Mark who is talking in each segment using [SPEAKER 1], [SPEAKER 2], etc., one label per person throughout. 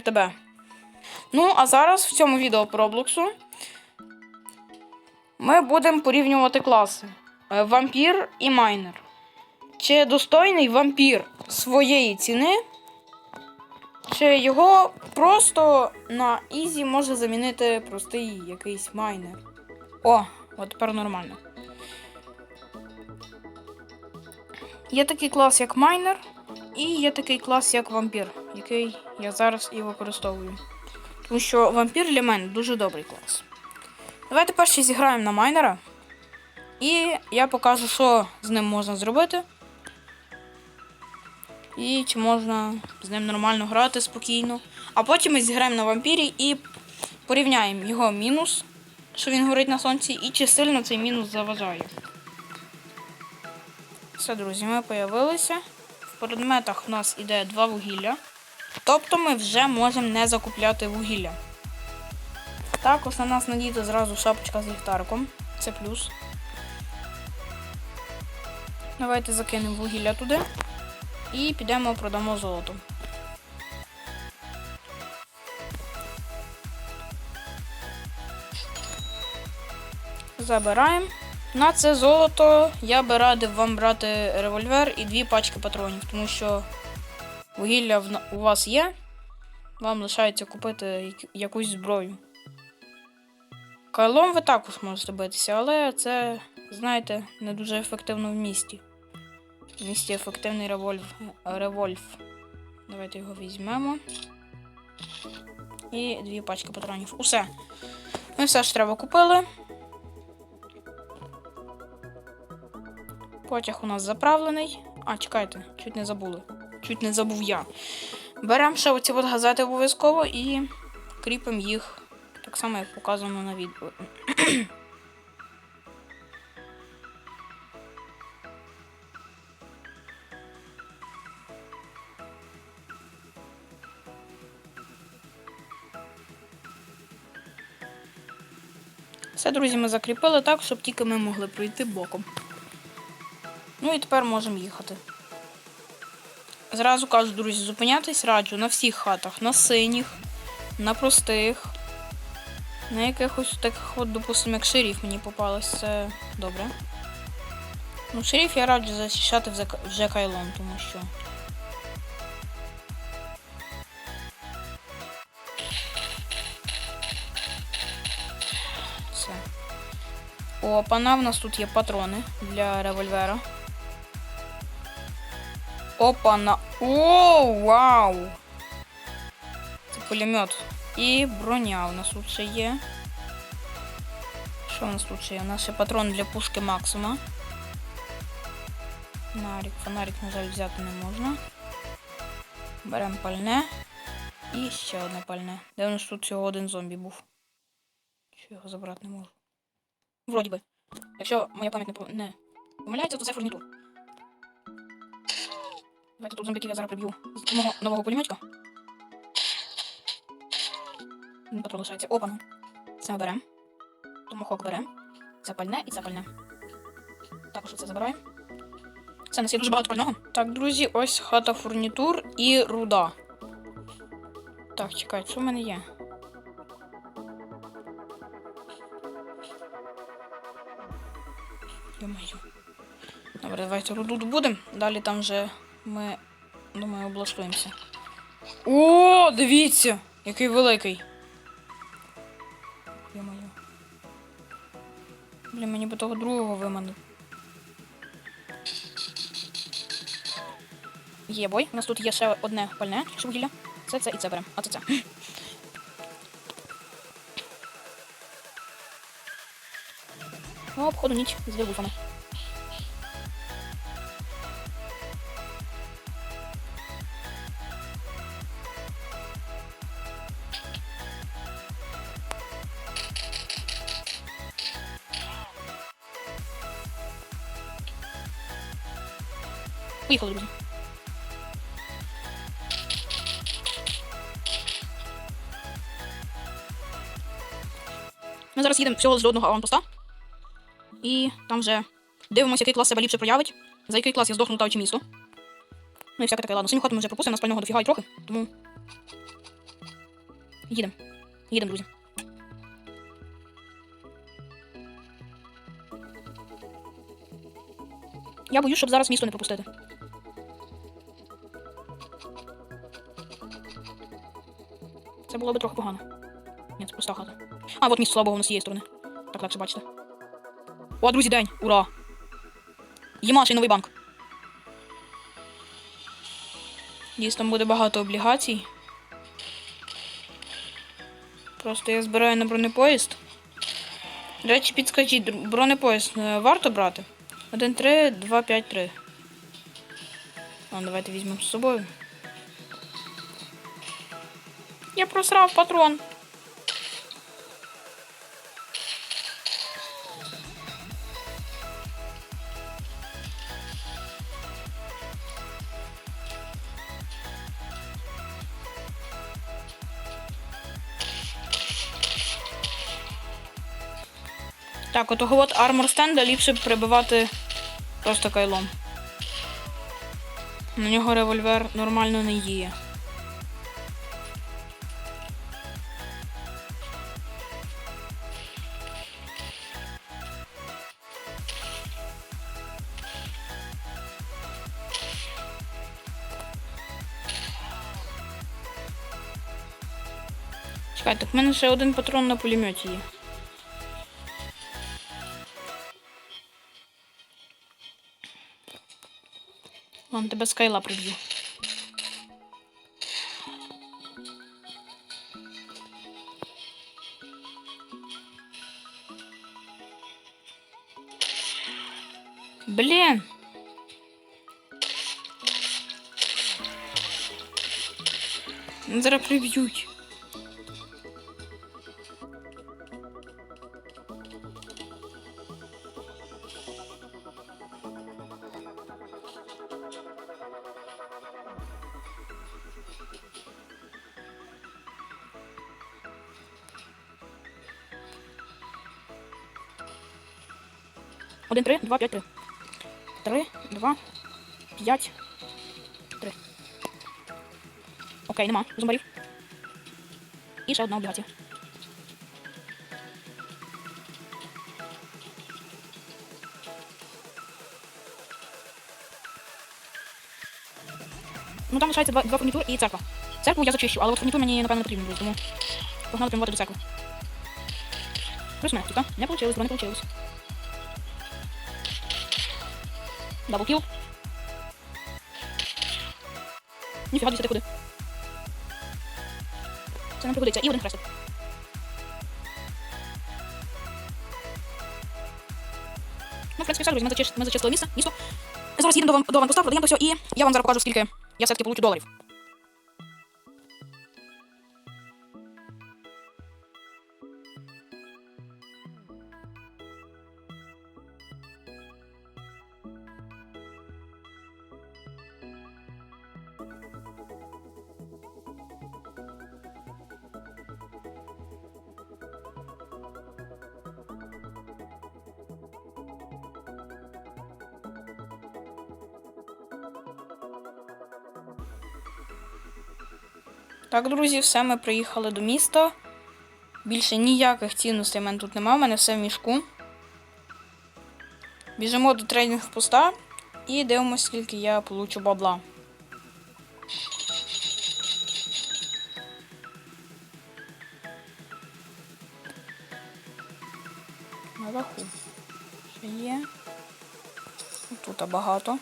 [SPEAKER 1] тебе. Ну, а зараз в цьому відео про Роблоксу ми будемо порівнювати класи: Е, вампір і майнер. Чи достойний вампір своєї ціни? Чи його просто на Ізі може замінити простий якийсь майнер? О, от тепер нормально. Є такий клас, як майнер, і є такий клас, як вампір, який я зараз і використовую. Тому що вампір для мене дуже добрий клас. Давайте перше зіграємо на майнера. І я покажу, що з ним можна зробити. І чи можна з ним нормально грати спокійно. А потім ми зіграємо на вампірі і порівняємо його мінус, що він горить на сонці, і чи сильно цей мінус заважає. Все, друзі, ми появилися. Предметах у нас іде два вугілля. Тобто ми вже можемо не закупляти вугілля. Також на нас надійде зразу шапочка з ліхтариком. Це плюс. Давайте закинемо вугілля туди. І підемо продамо золото. Забираємо. На це золото я би радив вам брати револьвер і дві пачки патронів, тому що вугілля у вас є, вам лишається купити якусь зброю. Кайлом ви також можете битися, але це, знаєте, не дуже ефективно в місті. В місті ефективний револьв. револьв. Давайте його візьмемо. І дві пачки патронів. Усе. Ми все ж треба купили. Потяг у нас заправлений. А, чекайте, чуть не забули. Чуть не забув я. Беремо ще оці от газети обов'язково і кріпимо їх так само, як показано на відео. Все, друзі, ми закріпили так, щоб тільки ми могли пройти боком. Ну і тепер можемо їхати. Зразу кажу, друзі, зупинятись раджу на всіх хатах, на синіх, на простих, на якихось таких, от, допустимо, як шеріф мені попалось, це добре. Ну, шеріф я раджу захищати вже, кайлом, тому що. Все. Опана, в нас тут є патрони для револьвера. Опана. О, вау! Це пулемет. І броня у нас тут ще є. Що у нас тут ще є? У нас ще патрон для пушки Максима. Фонарик. Фонарик, на жаль, взяти не можна. Беремо пальне. І ще одне пальне. Де у нас тут всього один зомбі був? Що його забрати не можу? Вроді би. Якщо моя пам'ять не помиляється, то це фурнітур. Давайте тут зомбаків я зараз приб'ю з мого нового пулеметка. Патрон лишається. Опа. ну. Це ми беремо. Томохок беремо. Це пальне і це пальне. Також це забираємо. Це нас є дуже багато пального. Так, друзі, ось хата фурнітур і руда. Так, чекайте, що в мене є? Йо-моє. Добре, давайте руду добудемо. Далі там вже ми, думаю, облаштуємося. О, дивіться! Який великий. Йо-моє. Блін, мені би того другого виманити. Є бой. У нас тут є ще одне пальне, вугілля. Це це і це беремо. А це це. Ну, обходу ніч з вірвуфами. Поїхали, друзі. Ми зараз їдемо всього з одного аванпоста. І там вже дивимося, який клас себе ліпше проявить, за який клас я здохну та чи місто. Ну і всяке таке, ладно. Синю хату ми вже пропустимо, на спального дофіга і трохи, тому Їдемо. Їдемо, друзі. Я боюсь, щоб зараз місто не пропустити. Це було би трохи погано. Ні, це проста хата. А, от місто слабого у нас цієї сторони. Так легше бачите. О, друзі, день! Ура! Є ще й новий банк. Дійсно буде багато облігацій. Просто я збираю на бронепоїзд. До речі, підскажіть, бронепоїзд е, варто брати? 1, 3, 2, 5, 3. А, давайте візьмемо з собою. Я просрав патрон. Так, отого от армор стенда ліпше прибивати просто кайлом. На нього револьвер нормально не діє. Чекайте, в мене ще один патрон на пулеметі є. Ладно, тебе скайла приб'ю. Блін. Зараз приб'ють. Один, три, два, п'ять, три. Три, два, п'ять, три. Окей, нема. Зомбарів. І ще одна облігація. Ну там лишається два, два фурнітур і церква. Церкву я зачищу, але от фурнітур мені, напевно, не потрібен буде, тому погнали прямувати до церкви. Плюс смерть, так? Не вийшло, не вийшло. Даблкіл. Ніфіга десяти куди. Це нам пригодиться. І один хрестик. Ну, в принципі, все, друзі, ми, зачис... ми зачистили місце, місто. Зараз їдемо до, ван- до ванпоста, продаємо то все, і я вам зараз покажу, скільки я все-таки получу доларів. Так, друзі, все, ми приїхали до міста. Більше ніяких цінностей в мене тут немає, в мене все в мішку. Біжимо до тренінг поста і дивимося, скільки я получу бабла. Наверху. Ще є. Тут багато.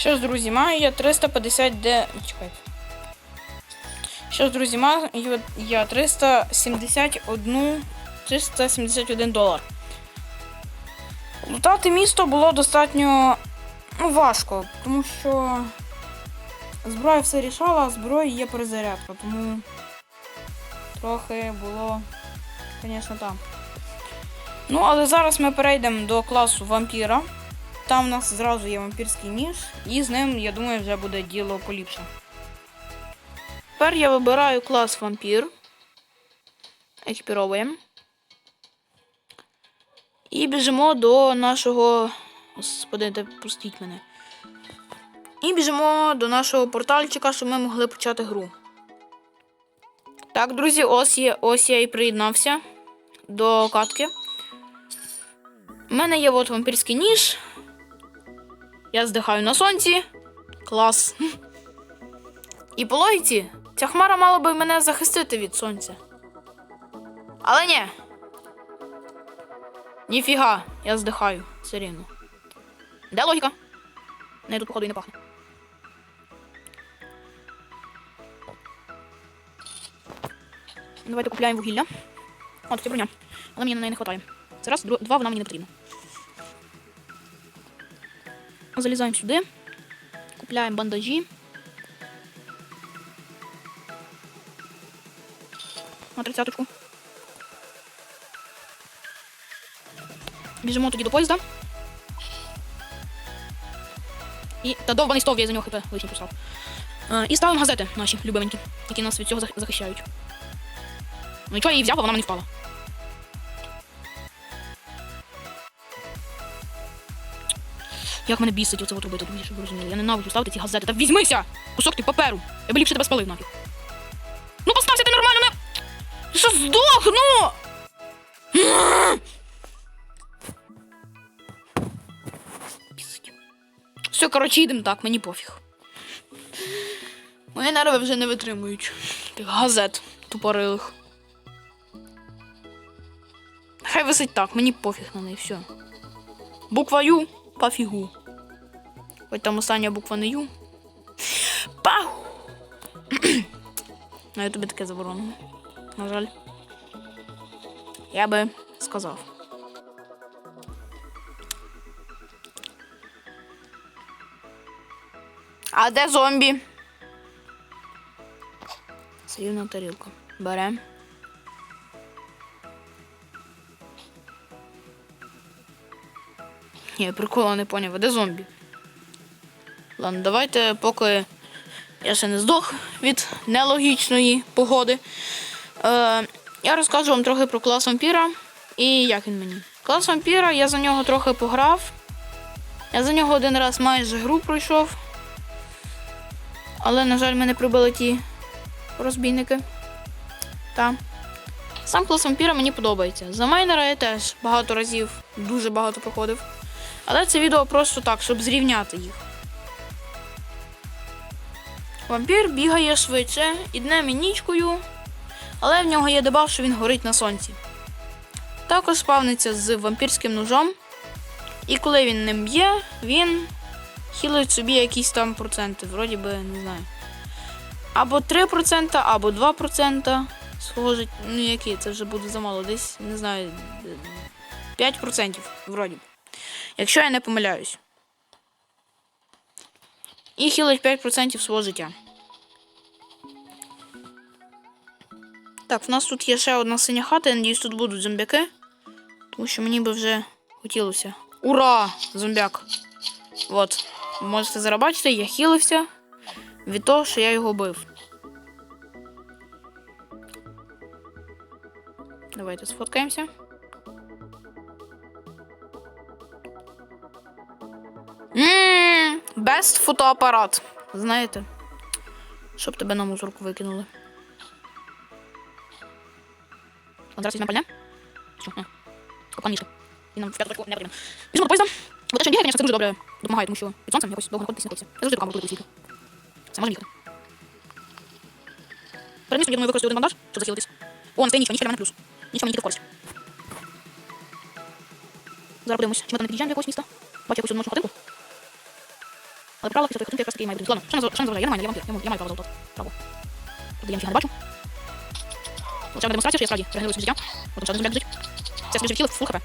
[SPEAKER 1] Що друзі, маю я 350 де. Чекайте. Що друзі, маю я 371 371 долар. Лутати місто було достатньо ну, важко, тому що зброя все рішала, а зброї є перезарядка, тому трохи було, звісно, там. Ну, але зараз ми перейдемо до класу вампіра. Там у нас зразу є вампірський ніж, і з ним, я думаю, вже буде діло поліпше. Тепер я вибираю клас вампір. Екіпіровуємо. І біжимо до нашого. Господи, де простіть мене. І біжимо до нашого портальчика, щоб ми могли почати гру. Так, друзі, ось, є, ось я і приєднався до катки. У мене є от вампірський ніж. Я здихаю на сонці. Клас. І по логіці, ця хмара мала би мене захистити від сонця. Але ні. Ніфіга, я здихаю все. Де логіка? Не тут, походу, і не пахне. Давайте купляємо вугілля. О, тут є броня. Але мені на неї не вистачає. Це раз, два вона мені не потрібна. Залізаємо сюди. Купляємо бандажі. На тридцяточку. Біжимо тоді до поїзда. І та довбаний стов, я за нього хп лишній писав. Е, і ставимо газети наші любименькі, які нас від цього захищають. Ну і чого я її взяв, а вона мені впала. Як мене бісить оце от робити, друзі, щоб ви розуміли. Я ненавиджу ставити ці газети. Та візьмися! Кусок ти паперу. Я би ліпше тебе спалив нафіг. Ну постався ти нормально, не. Ти Що здохну? Все, коротше, їдемо так, мені пофіг. Мої нерви вже не витримують. Тих газет тупорилих. Хай висить так, мені пофіг на неї, все. Буква Ю пофігу. Хоч там остання буква не Ю. Пау! На ютубі таке заборонено. На жаль. Я би сказав. А де зомбі? Срівна тарілка. Берем. Я прикола не поняв, а де зомбі? Ладно, давайте, поки я ще не здох від нелогічної погоди. Е, я розкажу вам трохи про клас вампіра і як він мені. Клас вампіра, я за нього трохи пограв. Я за нього один раз майже гру пройшов. Але, на жаль, мене прибили ті розбійники. Та. Сам клас вампіра мені подобається. За майнера я теж багато разів, дуже багато проходив. Але це відео просто так, щоб зрівняти їх. Вампір бігає швидше і днем і нічкою, але в нього є дебаф, що він горить на сонці. Також спавниться з вампірським ножом. І коли він ним б'є, він хілить собі якісь там проценти. Вроді би, не знаю. Або 3%, або 2% свого життя. Ну, які, це вже буде замало. Десь, не знаю, 5% вроді. Якщо я не помиляюсь. І хілить 5% свого життя. Так, в нас тут є ще одна синя хата, я надіюсь, тут будуть зомбяки. Тому що мені би вже хотілося. Ура! Зомбяк! От. Ви можете зарабачити, я хілився від того, що я його бив. Давайте сфоткаємося. Best фотоапарат. Знаєте? Щоб тебе на мусорку викинули. Зараз візьмемо пальне. Капкан ніжки. Він нам в п'яту не потрібен. Біжимо до поїзда. Бо те, що звісно, це дуже добре допомагає, тому що під сонцем якось довго знаходитися не хочеться. Я завжди руками коли світло. Це може їхати. Перед містом я думаю використати один бандаж, щоб захилитись. О, не стає нічого, нічого для мене плюс. Нічого мені тільки в користь. Зараз подивимось, чи ми там не під'їжджаємо до якогось міста. Бачу якусь одну хатинку. Але правило, після тої хатинки якраз таки що? Я не я вампір, я маю- право. Право. Тобто я ніфіга не бачу. Ще одна демонстрація, що я справді регенерую життя. От ще один біжить. Це собі хіл, фул хп.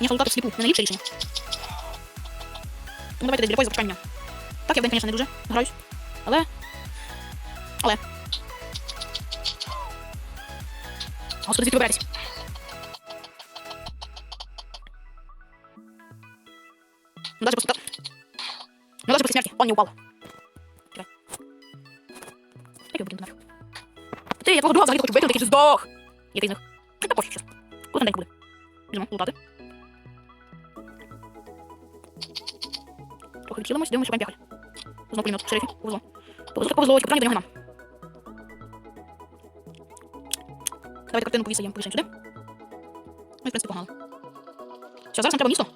[SPEAKER 1] Мені лутати всліпу, не найліпше рішення. Тому давайте десь біля поїзда почекаємо мене. Так, я в день, звісно, не дуже граюсь. Але. Але. Господи, звідки виберетесь? Смерти он не упал. Чекай. Я нафиг. Ты, я я твого друга взагалі хочу бити, але ти здох. Який з них? Та пофіг щас. Коли там буде? Біжимо, лутати. Трохи відхилимось, дивимося, шукаємо п'яхаль. Знову пулемет, шерифі, повезло. Повезло, так повезло, тільки до нього нам. Давайте картину повісимо, повісимо сюди. Ну, і, в принципі, погнали. Все, зараз нам треба місто.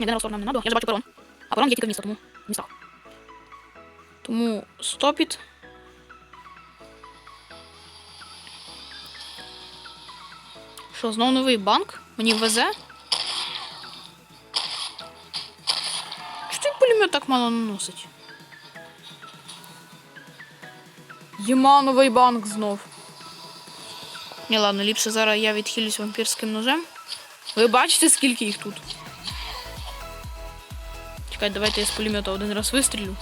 [SPEAKER 1] Ні, де нам не надо. Я ж бачу перон. А перон є тільки в місто, тому в містах. Тому стопіт. Що, знову новий банк? Мені везе? Той пулемет так мало наносить? Єма новий банк знов. Ні, ладно, ліпше зараз я відхилюсь вампірським ножем. Ви бачите, скільки їх тут? Чекай, давайте я з пулемета один раз вистрілю.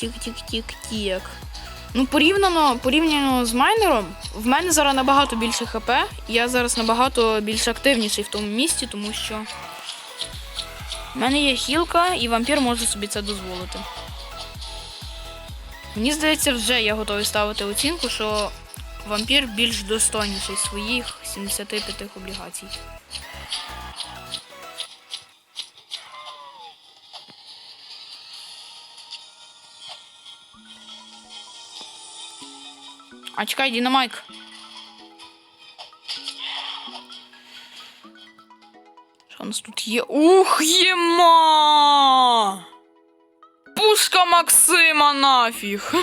[SPEAKER 1] Так, тік, тік, тік, тік. Ну, порівняно, порівняно з майнером, в мене зараз набагато більше ХП. Я зараз набагато більш активніший в тому місці, тому що в мене є хілка, і вампір може собі це дозволити. Мені здається, вже я готовий ставити оцінку, що вампір більш достойніший своїх 75 облігацій. А чекай, Дінамайк. Що у нас тут є? Ух, єма! Пушка Максима нафіг.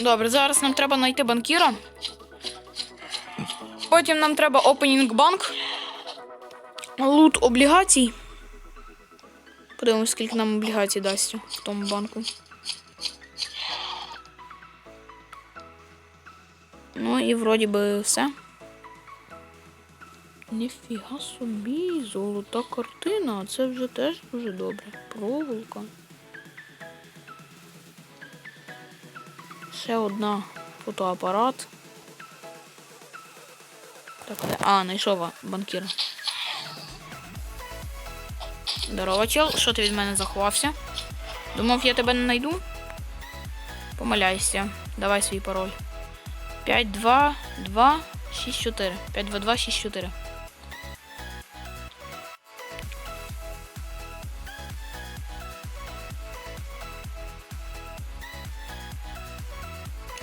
[SPEAKER 1] Добре, зараз нам треба знайти банкіра. Потім нам треба опенінг банк. Лут облігацій. Подивимось, скільки нам облігацій дасть в тому банку. Ну і вроді би все. Ніфіга собі, золота картина, це вже теж дуже добре. Проволока. Ще одна фотоапарат. Так? А, знайшов банкіра. Здорово, чел, що ти від мене заховався? Думав, я тебе не знайду? Помиляйся. Давай свій пароль. 5, 2, 2, 6, 4. 5, 2, 2, 6, 4.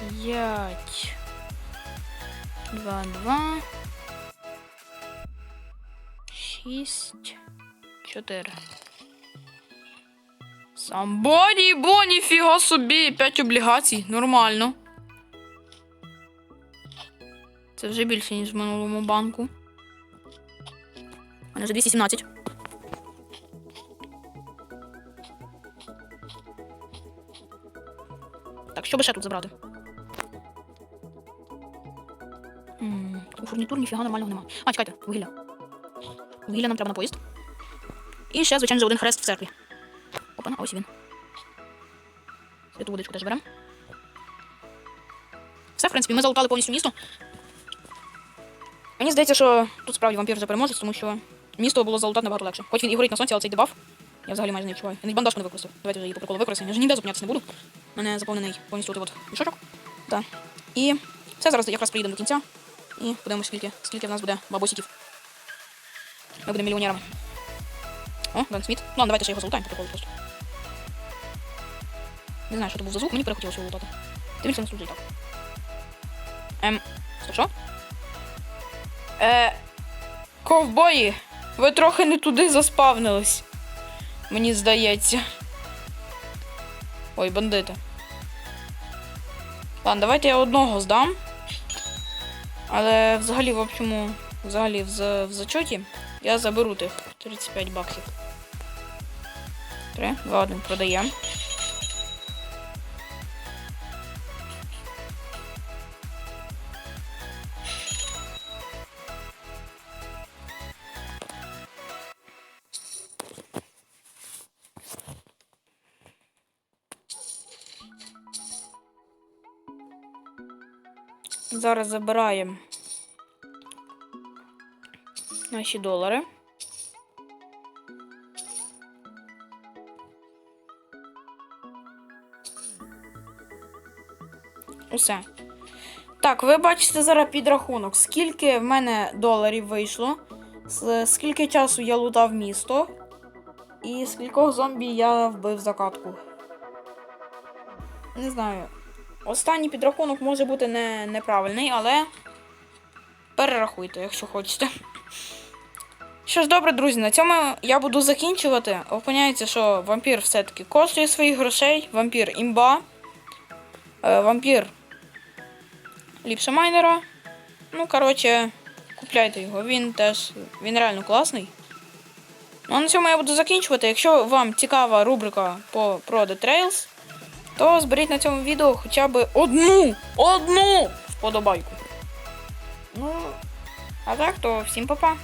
[SPEAKER 1] П'ять. Два, два. Шість. Чотири. Самбоді, бо ніфіга собі. П'ять облігацій. Нормально. Це вже більше, ніж в минулому банку. У мене вже 217. Так, що би ще тут забрати? М, У фурнітур ніфіга нормального нема. А, чекайте, вугілля. Вугілля нам треба на поїзд. І ще, звичайно, за один хрест в церкві. Опа, ось він. Святу водичку теж беремо. Все, в принципі, ми залутали повністю місто. Мені здається, що тут справді вампір вже переможець, тому що місто було залутати набагато легше. Хоч він і горить на сонці, але цей дебаф я взагалі майже не відчуваю. Я навіть бандажку не використав. Давайте вже її по приколу використаємо. Я вже ніде зупинятися не буду. У мене заповнений повністю от мішочок. Так. І це зараз якраз приїдемо до кінця. І подивимось, скільки, скільки в нас буде бабосиків. Ми будемо мільйонерами. О, Ган Сміт. Ну, давайте ще його залутаємо по приколу просто. Не знаю, що це був за звук, мені перехотілося його лутати. Ти більше не так. Ем, стоп, що? Е, ковбої, ви трохи не туди заспавнились. Мені здається. Ой, бандити. Ладно, давайте я одного здам. Але взагалі, в общому, взагалі в, в зачоті я заберу тих 35 баксів. 3. 2-1 продаємо. Зараз забираємо наші долари. Усе. Так, ви бачите зараз підрахунок, скільки в мене доларів вийшло, скільки часу я лутав місто, і скількох зомбі я вбив за катку. Не знаю. Останній підрахунок може бути не, неправильний, але перерахуйте, якщо хочете. Що ж, добре, друзі, на цьому я буду закінчувати. Опиняється, що вампір все-таки коштує своїх грошей. Вампір імба. Е, вампір ліпше майнера. Ну, коротше, купляйте його. Він теж. Він реально класний. Ну, а на цьому я буду закінчувати. Якщо вам цікава рубрика по про The Trails, то зберіть на цьому відео хоча б одну! Одну вподобайку. Ну, а так, то всім па-па.